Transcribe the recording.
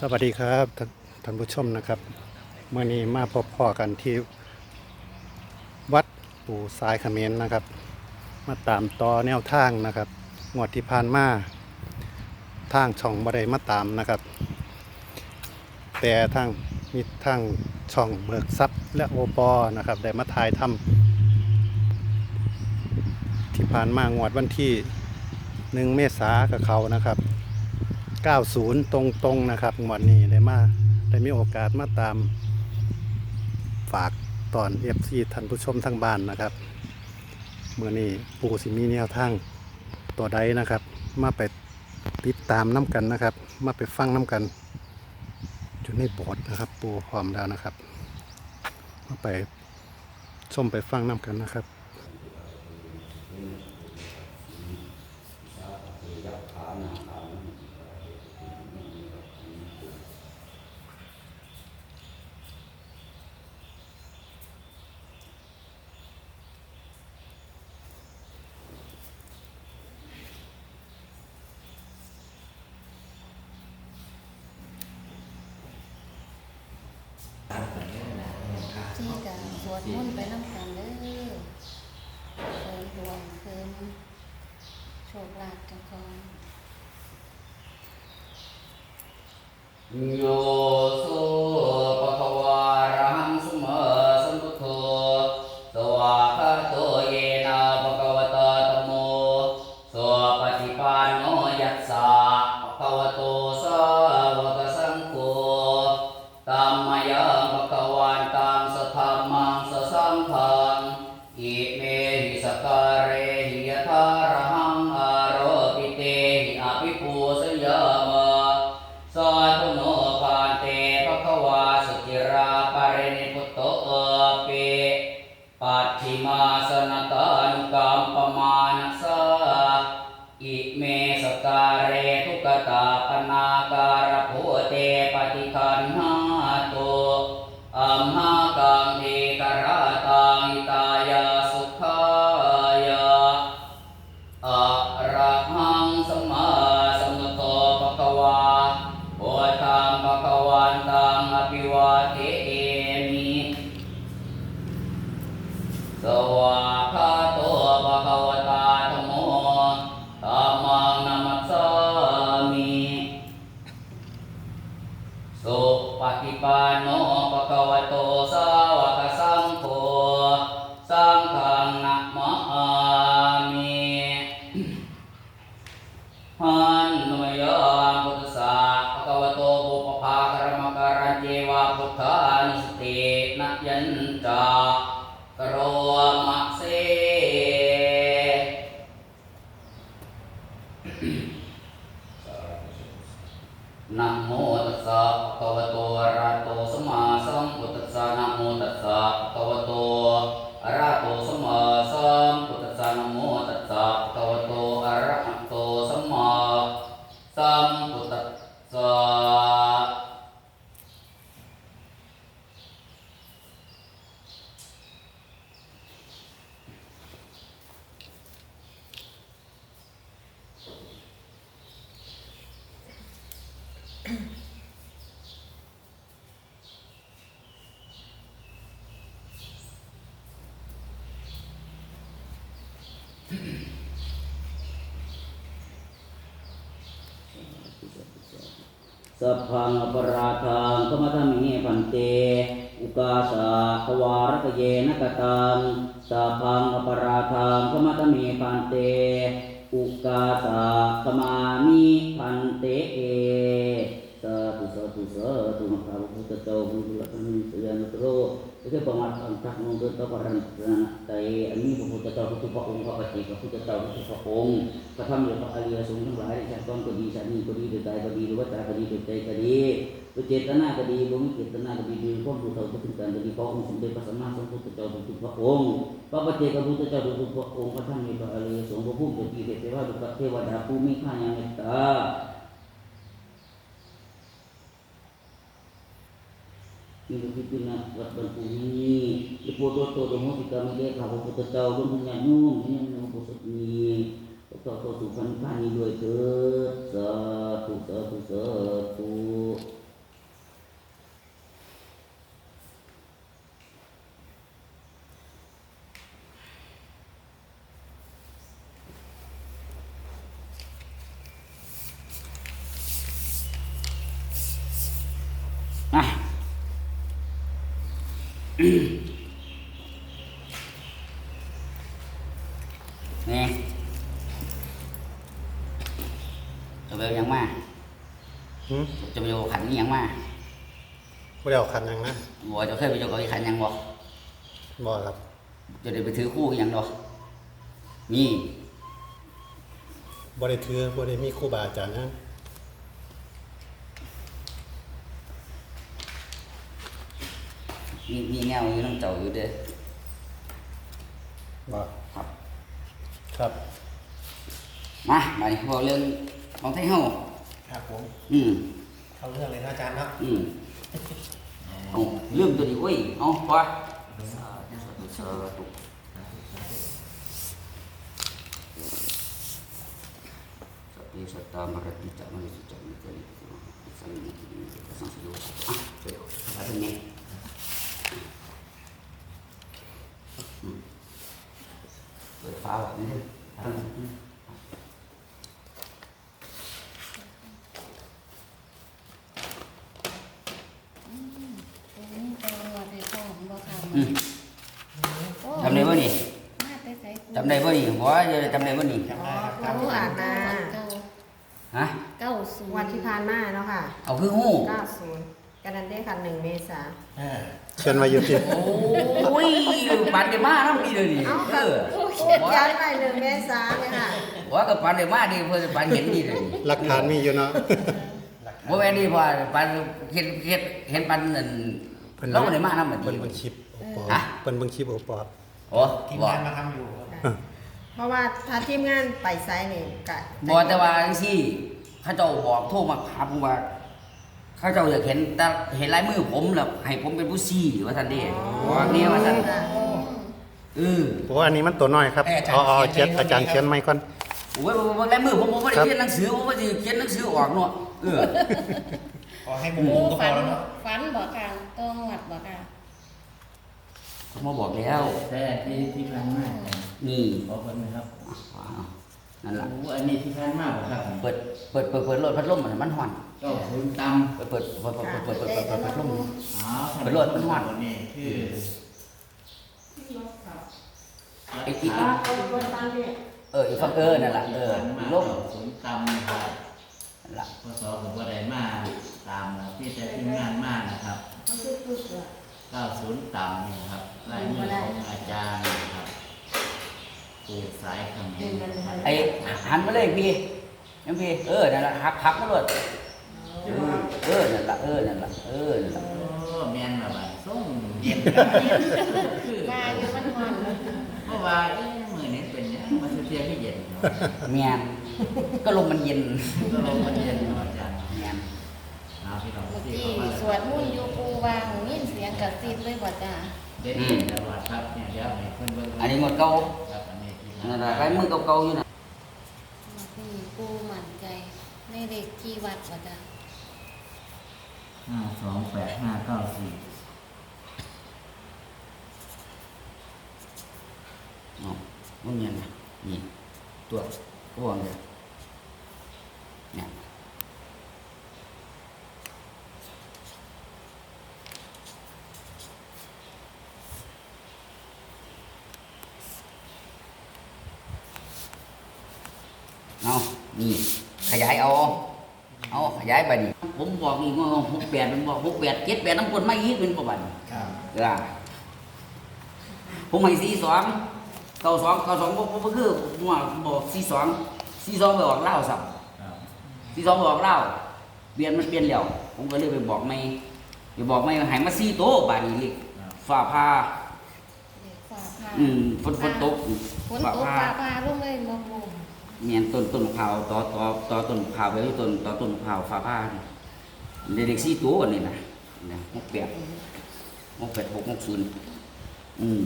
สวัสดีครับท่านท่านผู้ชมนะครับเมื่อนี้มาพบพ่อกันที่วัดปู่สายเขมรนนะครับ มาตามต่อแนวทางนะครับงวดที่ผ่านมาทางช่องบไดมาตามนะครับ แต่ทางมีทางช่องเบิกทรัพย์และโอปอนะครับได้มาถ่ายทำที่ผ่านมางวดวันที่หนึ่งเมษากับเขานะครับ 90 ตรงๆนะครับงวดนี้ได้มาได้มีโอกาสมาตามฝากตอน FC ท่านผู้ชมทางบ้านนะครับเมื่อนี้ปูสิมีแนวทางตัวใดนะครับ มาไปติดตามน้ำกันนะครับ มาไปฟังน้ำกันอยู่ในบสถ์นะครับ ปูพร้อมแล้วนะครับ มาไปชมไปฟังน้ำกันนะครับ ที่กันสวดมนต์ไปน้ำกันเด้อเสริมดวงเสริมโชคลาภจังกอนโย ทังอิเมหิสกการเรหิยทาระหังอารปิเตหิอภิปูสยามะสาธุโนภาเตภควาสุจิราปารินิพุตโตเอปิปัตถิมาสนตานุกรรมปมานัส ปฏิปันโนภะคะวโตสาวกสังโฆสังฆังนะมะอามิหันนมยามพุทธสสะภะคะวโตบุปภาครมการันเจวะพุทธานุสตินะยันจากโรมะเสนะโมตัสสะ ภะวะโตอะระหะโตสัมมาสัมพุทธัสสะนะโมตัสสะภะคะวะโตอะระหะโตสัมมาสัมพุทธัสสะนะโมตัสสะภะคะวะโตอะระหะโตสัมมาสัมพุทธัสสะ สัพพังอปราทังขมัทมิพันเต อุกาสาควารกเยนกตังสัพพังอปราทังขมัทมิพันเต อุกาสาสมามิพันเตเอ ตธุสาธุมหาบุตรเจ้าบุลักนิสยามตรก็จะประมาทอันตักมองดูต่อการใจอันนี้พระพุทธเจ้าพุทธพระองค์พระปฏิพระพุทธเจ้าพุทธพระองค์พระธรรมและพระอริยสงฆ์ทั้งหลายชาติต้องก็ดีชาตินี้ก็ดีโดยกายก็ดีโดยวัตตาก็ดีโดยใจก็ดีโดยเจตนาก็ดีโดยเจตนาก็ดีโดยความรู้เท่าถึงการก็ดีพระองค์สมเด็จพระสัมมาสัมพุทธเจ้าพุทธพระองค์พระปฏิพระพุทธเจ้าพุทธพระองค์พระธรรมและพระอริยสงฆ์พระผู้เป็นที่เทวดาเทวดาผู้มีค่าอย่างเมตตา Nah. di putus punya ni satu satu satu Ah, นี่จะไปเอาหยังมาหืมจะไปโยขันนี่ยังมาบ่ได้เอาคันหยังนะบอกจะเคยไปโยกับไอ้ขันยังบอกบ่ครับ จะได้ไปถือคู่อีหยังดอกนี่บ่ได้ถือบ่ได้มีครูบาอาจารย์นะ มีมีแนวอยู่น้ำเจ้าอยู่เด้อบ่ครับ ครับ มามาดิบอกเรื่องของไทยเฮาครับผม อืมเข้าเรื่องเลยนะอาจารย์เนาะอืมเอาเรื่องตัวนี้โอ้ยเอาพอสาธุสาธุสัพเพสัตตามรติจามริสุจัมิเตริสังนิกิมิสังสยุอะเดี๋ยวมาตรงนี้้าแบบนี้ทำได้บ่นี่ทำได้บ่นี่บ่จะทำได้บ่นี่ครับผู้อ่านมาฮะเก้าศูนย์วันที่ผ่านมาเนาะค่ะ เอาคือหู้เก้าศูนย์ ได้ค่ะ1เมษาเออเขียนไว้อยู่ที่โอ้ยปันเดมาน้ำดีเลยนี่เอ้าเอกับอย้ายไป1เมษาเนี่ยค่ะ ว่ากับปันเดมาดีเพื่อปันเห็นดีเลยนี่หลักฐานมีอยู่เนาะ หลักฐานว่าแม่นี่พอปันเห็นเห็นเห็นปันนั่นเราเดมาน้ำมันดี เพิ่นเบิ่งคลิปโอปอฮะ เพิ่นเบิ่งคลิปโอปอโอ้ทีมบอกงานมาทำอยู่ครับเพราะว่าถ้าทีมงานไปไซน์นี่กะบอกแต่ว่าจังซี่ เข้าเจ้าบอกโทรมาหาผมว่า เข้าเจ้าอยากเห็นแต่เห็นลายมือผมแล้วให้ผมเป็นผู้ซี่ว่าท่านเด้ว่าแนวว่าท่านเออโอ้อันนี้มันตัวน้อยครับเอาเอาเขียนอาจารย์เขียนไม้ก่อนโอ้ยบ่บ่ลายมือผมผมไม่ได้เขียนหนังสือผมไม่ได้เขียนหนังสือออกเนาะเออขอให้มุมโอ้มุมก็พฝัอนแล้วเนาะฝันบ่ค่ะตรงวัดบ่ค่ะผมมาบอกแล้วแต่ที่ที่พันมากนี่ขอคนนะครับว้าวนั่นล่ะโอ้อันนี้ที่พันมากกว่าครับเปิดเปิดเปิดเปิดรถพัดลมมันมันฮ้อนก็คุณตเปิดเปิดเปิดเปิดเปิดเปิดเปิดเปิดเปิดพัดลมำอ๋อไปรวดมันหวาน นี่คือไอ้อีกอ่าคนคนตามเนี่ยเอออีกฝั่งเออนั่นล่ะเออมาลมศูนย์ตำนะครับนั่นล่ะพศผมก็ได้มาตามนะที่จะทีมงานมากนะครับมันคือคือเกิด90ตำนี่ครับลายมือของอาจารย์นะครับปลูกสายคำนี้นะครับไอ้หันมาเลยพี่ ยังพี่เออนั่นล่ะหักหักมาเลยเออเออนั่นล่ะเออนั่นล่ะเออนั่นล่ะโอ้แมนมาบ้านส่งเย็นคือมาอยู่มันฮ้อนเพราะว่าเอ๊ะมือนี้เป็นยังมันเทียที่เย็นอยู่เมียนก็ลมมันเย็นก็ลงมันเย็นเนาะอาจารย์เมียนเอาพี่น้องเมื่อที่กี้เข้ามาสวดมนต์อยู่ปูวางมีเสียงกระซิบเลยบ่จ้าเด็ดตลอดครับเนี่ยเดี๋ยวให้เพื่อนเบิ่งอันนี้หมดเก่าครับอันนี้ที่นั่นล่ะลายมือเก่าๆอยู่น่ะนี่ ปูมั่นใจในเลขที่วัดบ่จ้าห้าสองแปดห้าเก้าสี่อ๋อมันเมียนนะนี่ตัวพวงเลยเนี่ยเอานี่ ขยายเอา เอา ขยายไปดิผมบอกอีกว่าหกแปดมันบอกหกแปดเจ็ดแปดน้ำคนไม่ยีกเป็นประวัติครับเออผมให้สี่สองเก้าสองเก้าสองผมก็คือมั่วบอกสี่สองสี่สองไปออกเล่าวสับครับสี่สองไปออกเล่าวเปลี่ยนมันเปลี่ยนแล้วผมก็เลยไปบอกไม่ไปบอกไม่ให้มาสี่โต๊ะบาดนี้เลยฝ่าผ้าเด็กฝ่าผ่าอืมฝนฝนตกฝนฝ่าตกผ้าฟ้าผ่าลงเลยบ่ปู เมียนต้นต้นมะพร้าวต่อต่อต่อต้นมะพร้าวไปที่ต้นต่อต้นมะพร้าวฟ้าผ้านเด็กๆสี่โต๊ะอันนี้นะนะหกแปดหกแปดหกหกศูนย์อืม